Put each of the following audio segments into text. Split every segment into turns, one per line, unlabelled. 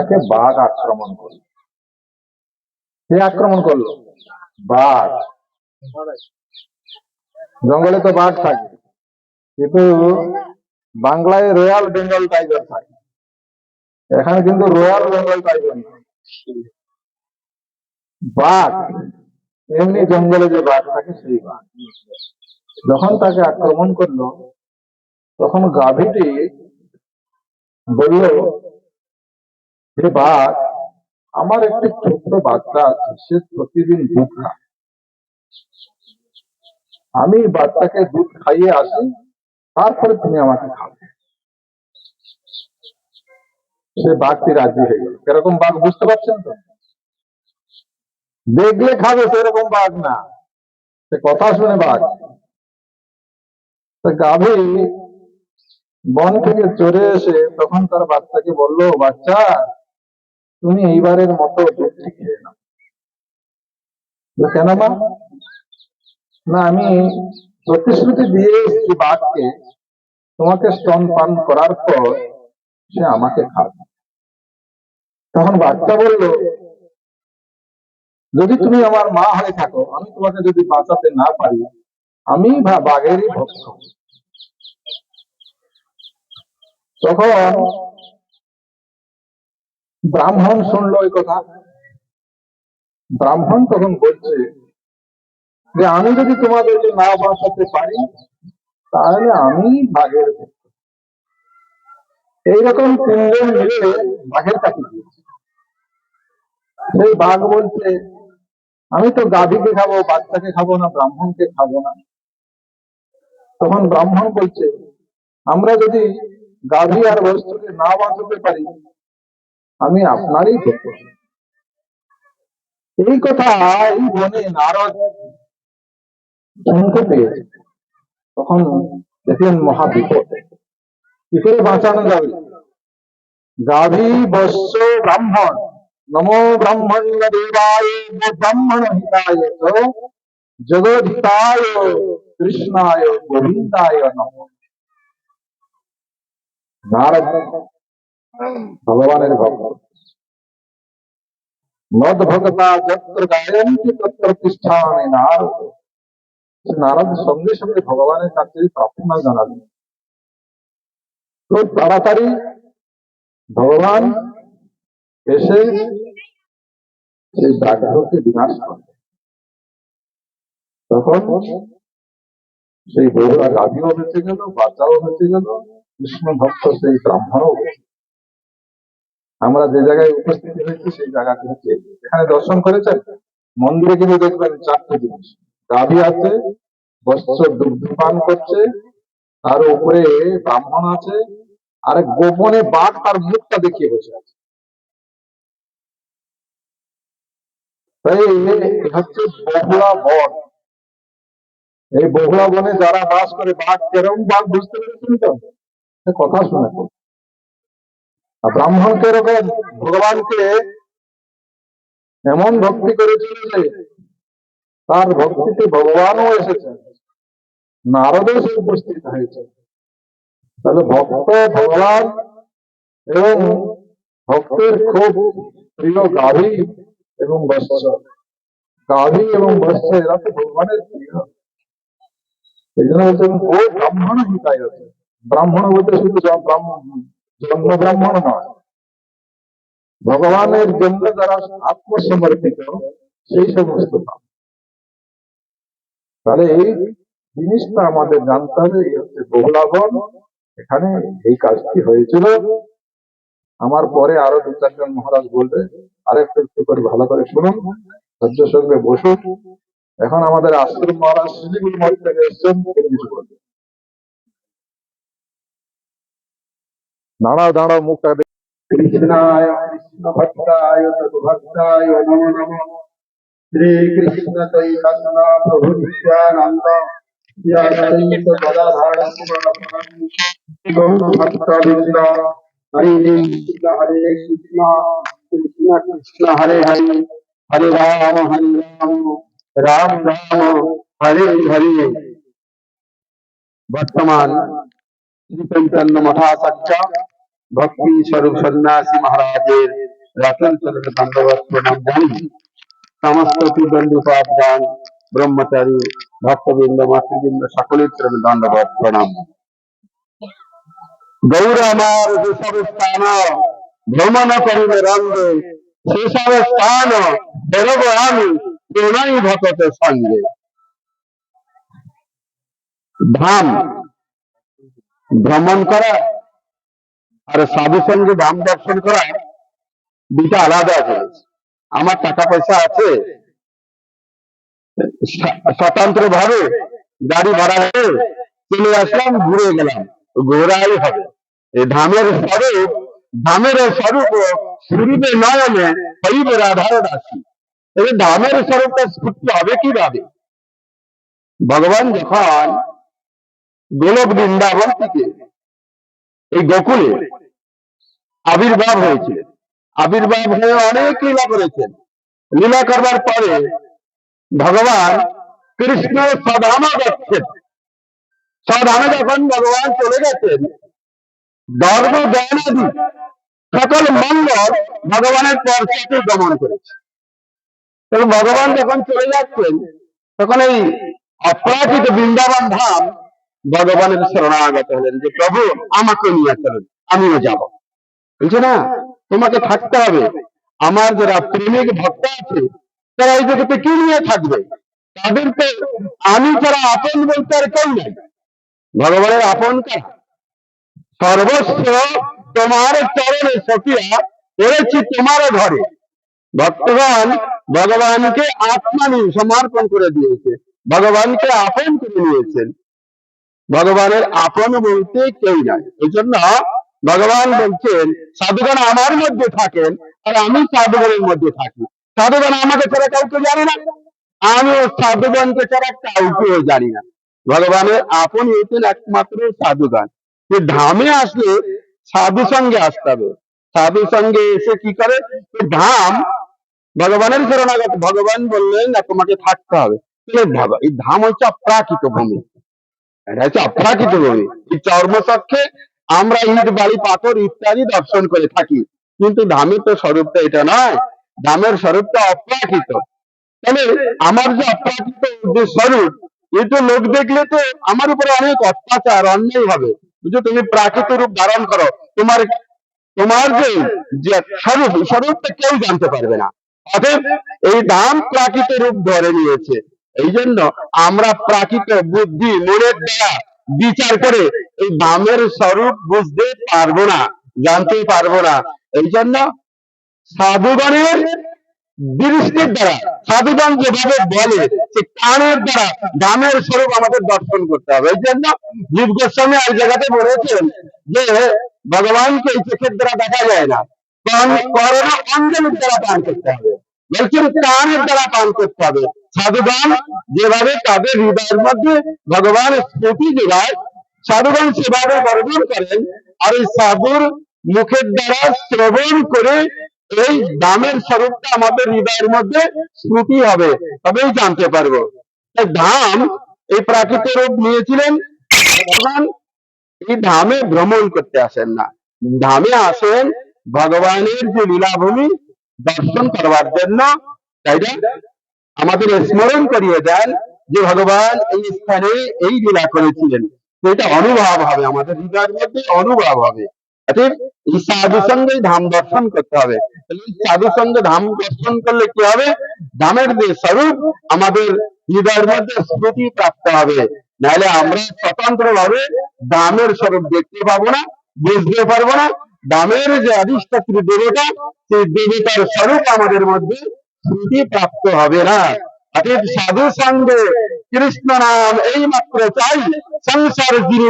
আমাকে বাঘ আক্রমণ করল কে আক্রমণ করলো বাঘ জঙ্গলে তো বাঘ থাকে কিন্তু বাংলায় রয়্যাল বেঙ্গল টাইগার থাকে এখানে কিন্তু রয়্যাল বেঙ্গল টাইগার না বাঘ এমনি জঙ্গলে যে বাঘ থাকে সেই বাঘ যখন তাকে আক্রমণ করলো তখন গাভীটি বলল এবার আমার একটি ছোট্ট বাচ্চা আছে সে প্রতিদিন দুধ খায় আমি বাচ্চাকে দুধ খাইয়ে আসি তারপরে তুমি আমাকে খাবে সে বাঘটি রাজি হয়ে গেল কেরকম বাঘ বুঝতে পারছেন তো দেখলে খাবে সেরকম বাঘ না সে কথা শুনে বাঘ তা গাভী বন থেকে চড়ে এসে তখন তার বাচ্চাকে বললো বাচ্চা তুমি এইবারের মতো গেমটি খেলে নাও কেন মা না আমি প্রতিশ্রুতি দিয়ে এসেছি বাঘকে তোমাকে স্তন পান করার পর সে আমাকে খাবে তখন বাচ্চা বলল যদি তুমি আমার মা হয়ে থাকো আমি তোমাকে যদি বাঁচাতে না পারি আমি বাঘেরই ভক্ত তখন ব্রাহ্মণ শুনল ওই কথা ব্রাহ্মণ তখন বলছে যে আমি যদি তোমাদেরকে না বাঁচাতে পারি তাহলে আমি বাঘের এইরকম তিনজন মিলে বাঘের কাছে গিয়েছে সেই বাঘ বলছে আমি তো গাভীকে খাবো বাচ্চাকে খাবো না ব্রাহ্মণকে খাবো না তখন ব্রাহ্মণ বলছে আমরা যদি গাভী আর বস্তুকে না বাঁচাতে পারি আমি আপনারই ভক্ত এই কথা এই বনে নারদ শুনতে পেয়েছে তখন দেখলেন মহাবিপদ কি করে বাঁচানো যাবে গাভী বস্য ব্রাহ্মণ নমো ব্রাহ্মণ্য দেবায় ব্রাহ্মণ হিতায় জগদ্ধিতায় কৃষ্ণায় গোবিন্দায় নম নারদ ভগবানের ভক্ত মদ ভক্তা যত্র গায়ন্তী তত্র প্রতিষ্ঠানে নারদ নারদ সঙ্গে সঙ্গে ভগবানের কাছে প্রার্থনা জানালেন খুব তাড়াতাড়ি ভগবান এসে সেই ব্যাঘ্রকে বিনাশ করে তখন সেই বৌরা গাভীও বেঁচে গেল বাচ্চাও বেঁচে গেল কৃষ্ণ ভক্ত সেই ব্রাহ্মণও বেঁচে আমরা যে জায়গায় উপস্থিত হয়েছি সেই জায়গা হচ্ছে এখানে দর্শন করেছেন মন্দিরে কিন্তু দেখবেন চারটে জিনিস গাভী আছে বস্ত্র দুগ্ধ পান করছে তার উপরে ব্রাহ্মণ আছে আর গোপনে বাঘ তার মুখটা দেখিয়ে বসে আছে তাই হচ্ছে বহুলা বন এই বহুলা বনে যারা বাস করে বাঘ কেরম বাঘ বুঝতে পেরেছেন তো কথা শুনে ব্রাহ্মণ তো এরকম ভগবানকে এমন ভক্তি করেছিল যে তার ভক্তিতে ভগবানও এসেছেন নারদও সে উপস্থিত হয়েছে তাহলে ভক্ত ভগবান এবং ভক্তের খুব প্রিয় গাভী এবং বৎস গাভী এবং বৎস এরা তো ভগবানের প্রিয় এই জন্য বলছেন ও ব্রাহ্মণ হিতায় আছে ব্রাহ্মণ বলতে শুধু ব্রাহ্মণ জন্ম নয় ভগবানের জন্য যারা আত্মসমর্পিত সেই সমস্ত নাম তাহলে এই জিনিসটা আমাদের জানতে হবে এই হচ্ছে বহুলাবন এখানে এই কাজটি হয়েছিল আমার পরে আরো দু চারজন মহারাজ বলবে আরেকটু একটু করে ভালো করে শুনুন ধৈর্যের সঙ্গে বসুন এখন আমাদের আশ্রম মহারাজ শিলিগুড়ি মঠ এসছেন কিছু বলবেন नाड़ा दाड़ा मुक्त कृष्णाय कृष्ण भक्ताय नमो नमः श्री कृष्ण चैतन्य प्रभु नित्यानंद भक्त हरे कृष्ण हरे कृष्ण कृष्ण कृष्ण हरे हरे हरे राम हरे राम राम राम हरे हरे वर्तमान श्री पंचान्न ভক্তি স্বরূপ সন্ন্যাসী মহারাজের রতন চন্দ্র দণ্ডবত প্রণাম জানি সমস্ত দণ্ডী পাপ ব্রহ্মচারী ভক্তবৃন্দ মাতৃবৃন্দ সকলের চরণ দণ্ডবত প্রণাম গৌর আমার যেসব স্থান ভ্রমণ করিবে রঙ্গে সেসব স্থান আমি সঙ্গে ধাম ভ্রমণ করা আর সাধু সঙ্গে ধাম দর্শন করা দুটা আলাদা জিনিস আমার টাকা পয়সা আছে স্বতন্ত্র ভাবে গাড়ি ভাড়া হয়ে চলে আসলাম ঘুরে গেলাম ঘোরাই হবে ধামের স্বরূপ ধামের স্বরূপ শুরুতে নয়নে হরিবে রাধার রাশি এই ধামের স্বরূপটা স্ফূর্তি হবে কিভাবে ভগবান যখন গোলক বৃন্দাবন থেকে এই গোকুলে আবির্ভাব হয়েছে আবির্ভাব হয়ে অনেক লীলা করেছেন লীলা করবার পরে ভগবান কৃষ্ণ সধামা দেখছেন সধামে যখন ভগবান চলে গেছেন ধর্ম জ্ঞানাদি সকল মঙ্গল ভগবানের পর্যাতে দমন করেছে ভগবান যখন চলে যাচ্ছেন তখন এই অপ্রাকৃত বৃন্দাবন ধাম ভগবানের শরণাগত হলেন যে প্রভু আমাকে নিয়ে চলেন আমিও যাব বলছে না তোমাকে থাকতে হবে আমার যারা প্রেমিক ভক্ত আছে তারা এই জগতে কি নিয়ে থাকবে তাদের তো আমি যারা আপন বলতে আর কেউ নেই ভগবানের আপন কে সর্বস্ব তোমার চরণে সখিয়া এরেছি তোমার ঘরে ভক্তগণ ভগবানকে আত্মা নিয়ে সমর্পণ করে দিয়েছে ভগবানকে আপন করে নিয়েছেন ভগবানের আপন বলতে কেউ নাই এই জন্য ভগবান বলছেন সাধুগণ আমার মধ্যে থাকেন আর আমি সাধুগণের মধ্যে থাকি সাধুগণ আমাকে ছাড়া কাউকে জানে না আমি সাধুগণকে ছাড়া কাউকেও জানি না ভগবানের আপন হয়েছেন একমাত্র সাধুগণ যে ধামে আসলে সাধু সঙ্গে আসতে হবে সাধু সঙ্গে এসে কি করে ধাম ভগবানের শরণাগত ভগবান বললেন না তোমাকে থাকতে হবে এই ধাম হচ্ছে অপ্রাকৃত ভূমি এটা হচ্ছে অপ্রাকৃত ভূমি এই চর্মচক্ষে আমরা ইট বাড়ি পাথর ইত্যাদি দর্শন করে থাকি কিন্তু ধামের তো স্বরূপটা এটা নয় ধামের স্বরূপটা অপ্রাকৃত তবে আমার যে অপ্রাকৃত যে স্বরূপ এটা লোক দেখলে তো আমার উপরে অনেক অত্যাচার অন্যায় হবে বুঝছো তুমি প্রাকৃত রূপ ধারণ করো তোমার তোমার যে স্বরূপ স্বরূপটা কেউ জানতে পারবে না অতএব এই দাম প্রাকৃত রূপ ধরে নিয়েছে এই জন্য আমরা প্রাকৃত বুদ্ধি মনের দ্বারা বিচার করে এই বামের স্বরূপ বুঝতে পারবো না জানতে পারবো না এই জন্য সাধুগণের দৃষ্টির দ্বারা সাধুগণ যেভাবে বলে সে কানের দ্বারা দামের স্বরূপ আমাদের দর্শন করতে হবে এই জন্য জীব গোস্বামী এক জায়গাতে বলেছেন যে ভগবানকে এই চোখের দ্বারা দেখা যায় না করোনা অঞ্জলির দ্বারা পান করতে হবে বলছেন কানের দ্বারা পান করতে হবে সাধুগণ যেভাবে তাদের হৃদয়ের মধ্যে ভগবান স্মৃতি যোগায় সাধুগণ সেভাবে বর্জন করেন আর এই সাধুর মুখের দ্বারা শ্রবণ করে এই দামের স্বরূপটা আমাদের হৃদয়ের মধ্যে শ্রুতি হবে তবেই জানতে পারবো ধাম এই প্রাকৃত রূপ নিয়েছিলেন ভগবান এই ধামে ভ্রমণ করতে আসেন না ধামে আসেন ভগবানের যে লীলাভূমি দর্শন করবার জন্য তাই না আমাদের স্মরণ করিয়ে দেন যে ভগবান এই স্থানে এই লীলা করেছিলেন এটা অনুভব হবে আমাদের হৃদয়ের মধ্যে অনুভব হবে এই সাধু সঙ্গে ধাম দর্শন করতে হবে সাধু সঙ্গে ধাম দর্শন করলে কি হবে ধামের যে স্বরূপ আমাদের হৃদয়ের মধ্যে স্মৃতি প্রাপ্ত হবে নাহলে আমরা স্বতন্ত্র ভাবে দামের স্বরূপ দেখতে পাবো না বুঝতে পারবো না দামের যে অধিষ্ঠাত্রী দেবতা সেই দেবতার স্বরূপ আমাদের মধ্যে স্মৃতি প্রাপ্ত হবে না অর্থাৎ সাধু সঙ্গে কৃষ্ণ নাম এই মাত্র চাই সংসার যিনি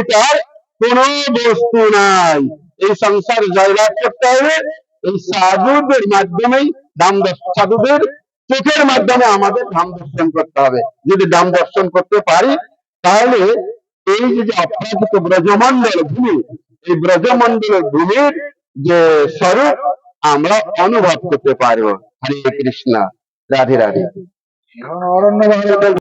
কোন বস্তু নাই এই সংসার জয়লাভ করতে হবে এই সাধুদের মাধ্যমে দাম সাধুদের চোখের মাধ্যমে আমাদের ধাম দর্শন করতে হবে যদি ধাম দর্শন করতে পারি তাহলে এই যে অপ্রাকৃত ব্রজমন্ডল ভূমি এই ব্রজমন্ডলের ভূমির যে স্বরূপ আমরা অনুভব করতে পারব হরে কৃষ্ণ রাধে রাধে অরণ্য